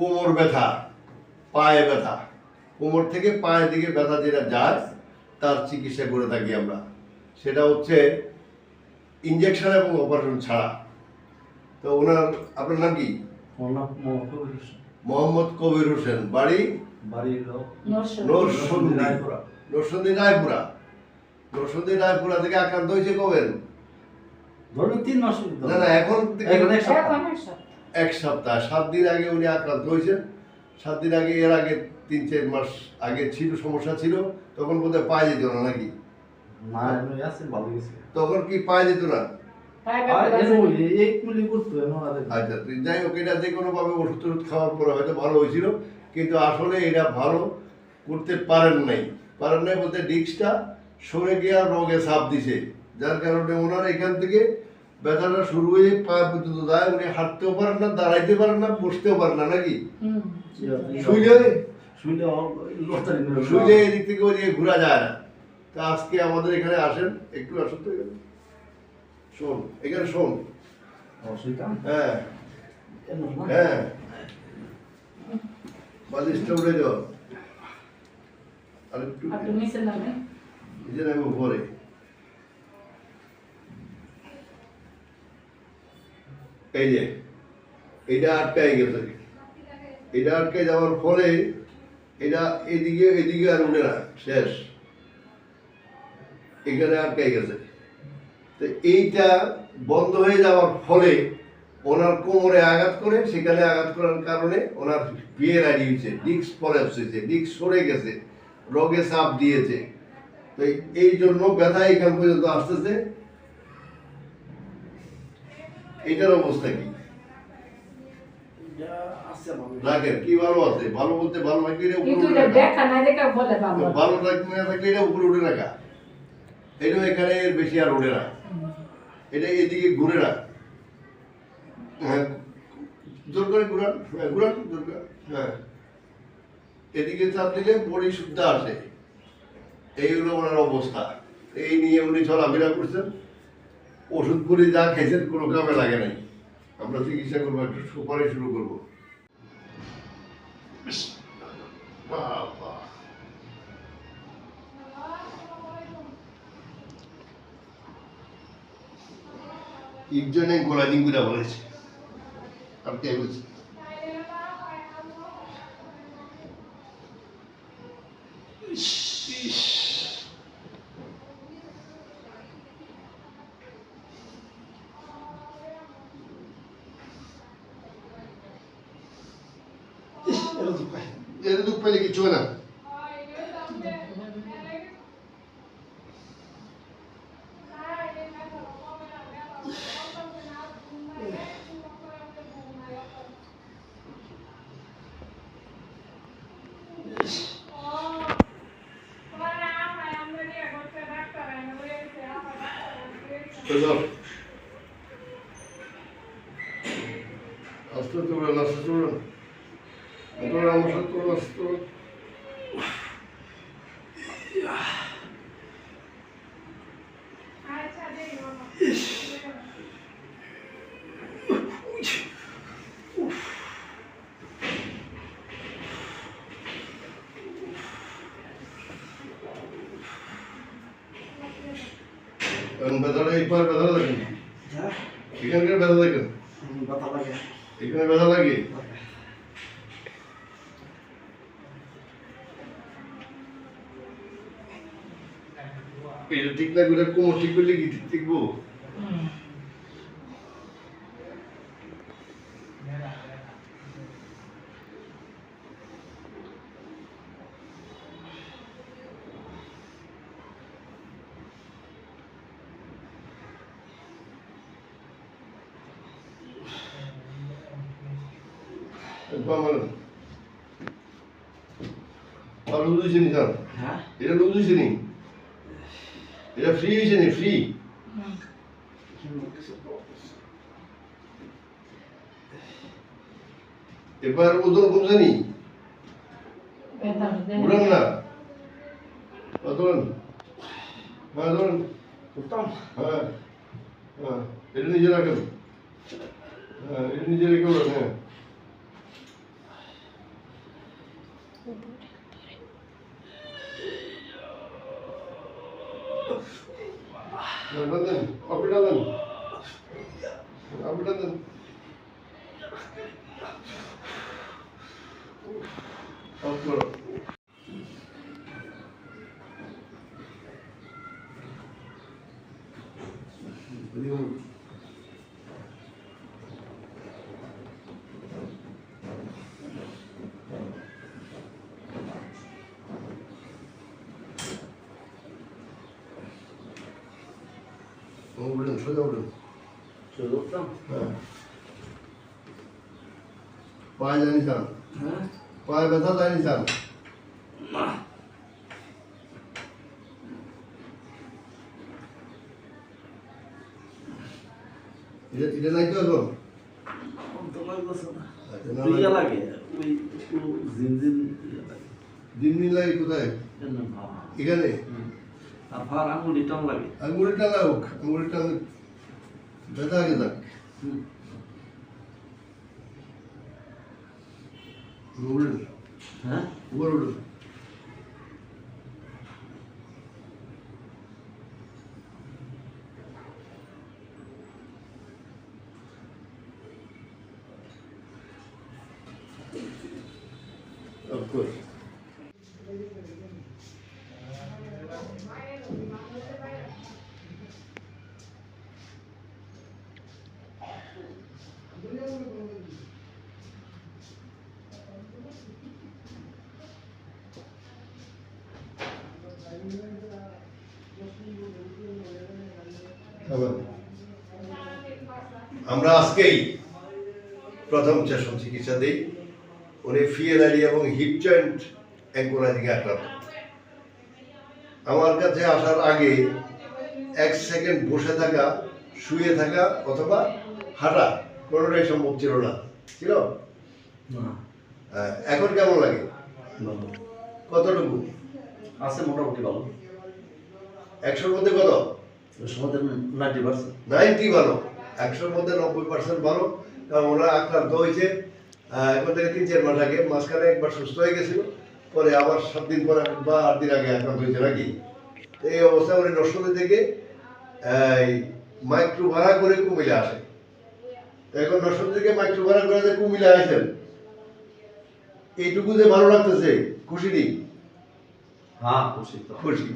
কোমর ব্যথা পায়ে ব্যথা। কোমর থেকে পায়ের দিকে ব্যথা যেটা যায় তার চিকিৎসা করে থাকি আমরা। সেটা হচ্ছে ইঞ্জেকশন এবং অপারেশন ছাড়া। তো ওনার আপনার নাম কি? মোহাম্মদ কবির হোসেন। বাড়ি? নরসন্দী রায়পুরা। নরসন্দী রায়পুরা। থেকে আক্রান্ত হয়েছে কবেন? ধরুন তিন মাস না না এখন থেকে এখন এক সপ্তাহ। সাত দিন আগে উনি আক্রান্ত হয়েছেন। সাত দিন আগে এর আগে তিন চার মাস আগে ছিল সমস্যা ছিল তখন বোধহয় পায়ে যেত না নাকি? তখন কি পায়ে যেত না? আচ্ছা যাই হোক এটা যে কোনোভাবে ওষুধ টষুধ খাওয়ার পরে হয়তো ভালো হয়েছিল কিন্তু আসলে এটা ভালো করতে পারেন নাই। পারেন নাই বলতে ডিস্কটা সরে গিয়ে রোগে সাপ দিছে। যার কারণে ওনার এখান থেকে ব্যথাটা শুরু হয়ে পা পর্যন্ত যায় উনি হাঁটতেও পারেন না দাঁড়াইতে পারেন না বসতেও পারেন না নাকি। শুইলে? শুইলে এদিক থেকে ওদিকে ঘোরা যায় না। তা আজকে আমাদের এখানে আসেন একটু আসুন তো এখানে। শোন এখানে শোন। হ্যাঁ। হ্যাঁ। বালিশটা উড়ে যাও আর একটু নিচে নামে উপরে। এই যে এটা আটকায় গেছে। এটা আটকে যাওয়ার ফলে এটা এদিকে এদিকে আর উঠে না, শেষ। এখানে আটকাই গেছে। তো এইটা বন্ধ হয়ে যাওয়ার ফলে ওনার কোমরে আঘাত করে, সেখানে আঘাত করার কারণে ওনার বিয়ের আড়ি হয়েছে, ডিস্ক পলাপস হয়েছে, ডিস্ক সরে গেছে, রোগে চাপ দিয়েছে। তো এই জন্য ব্যথা এখান পর্যন্ত আসতেছে। এটার অবস্থা কি? এটা আছে রাখেন কি ভালো আছে? ভালো বলতে ভালো থাকলে এটা উপরে উঠে এটা রাখা। দেখা বলে বাবা ভালো থাকলে না থাকলে এটা উপরে উঠে রাখা। এটা এখানে বেশি আর ওঠে না। এটা এদিকে ঘুরে হ্যাঁ জোর করে ঘুরান হ্যাঁ ঘুরান জোর করে হ্যাঁ। এদিকে চাপ দিলে বড়ি শুদ্ধ আসে। এই হলো ওনার অবস্থা। এই নিয়ে উনি চলাফেরা করছেন। ওষুধ করে, যা খেয়েছেন, কোনো কামে লাগে নাই। আমরা চিকিৎসা করব, একটু সুপারে শুরু করব। একজনে গোলাদিন করে বলেছে। আর কে বলছে? এটা তো পাই। এটা দুঃখ পেলে কিছু হয় না আপনারা আমার সাথে ব্যথাটা এই ব্যথা লাগে? এখানকার ব্যথা লাগে। ব্যথা লাগে। এখানে ব্যথা লাগে। এটা ঠিক না করে কোমর ঠিক করলে কি ঠিক একবার আর লুজ হ্যাঁ? এটা লুজ হয়েছে নি এটা ফ্রি হয়েছে নি ফ্রি হুম, কিছু problem। এবার ওজন কমছে নি ব্যথা দেয়। উড়ান না হ্যাঁ, ধরুন হ্যাঁ ধরুন করতাম? হ্যাঁ হ্যাঁ এটা নিজে রাখেন হ্যাঁ এটা নিজে রেখে উড়ান হ্যাঁ अभिनंदन अभिनंदन अभिनंदन Thank you. উঠুন সোজা উঠুন শুরু করতাম হ্যাঁ পায়ে জানি চান হ্যাঁ পায়ে ব্যথা জানি চান না এটা এটা নাই তো এখন তো লাগতেছে না আচ্ছা, না তুই ইয়া লাগে। লাগে ওই একটু জিনজিন ইয়া লাগে দিন দিন লাগে কোথায় এখানে হুম। আর ফার আঙুলি টান লাগে আঙুলি টানা হোক আঙুলি টানা ব্যথা আগে যাক হুম। উঠুন হ্যাঁ উপর উঠুন Of course. আমরা আজকেই প্রথম সেশন চিকিৎসা দিই। উনি ফিএলআইডি এবং হিপ জয়েন্ট অ্যাঙ্কোলাইটিং আক্রান্ত আমার কাছে আসার আগে এক সেকেন্ড বসে থাকা শুয়ে থাকা অথবা হাঁটা কোনোটাই সম্ভব ছিল না। ছিল? এখন কেমন লাগে? কতটুকু? আছে মোটামুটি ভালো। একশোর মধ্যে কত? সমাজে নাইনটি পার্সেন্ট নাইনটি ভালো। একশোর মধ্যে নব্বই পার্সেন্ট ভালো। কারণ আক্রান্ত হয়েছে। এখন থেকে তিন চার মাস আগে। মাঝখানে একবার সুস্থ হয়ে গেছিল। পরে আবার সাত দিন পরে বা আট দিন আগে আক্রান্ত হয়েছে নাকি? তো এই অবস্থায় উনি নরসিংদী থেকে মাইক্রো ভাড়া করে কুমিল্লা আসে। এখন থেকে মাইক্রো ভাড়া করে যে কুমিল্লা আসেন এইটুকু যে ভালো লাগতেছে খুশি নেই? হ্যাঁ খুশি খুশি।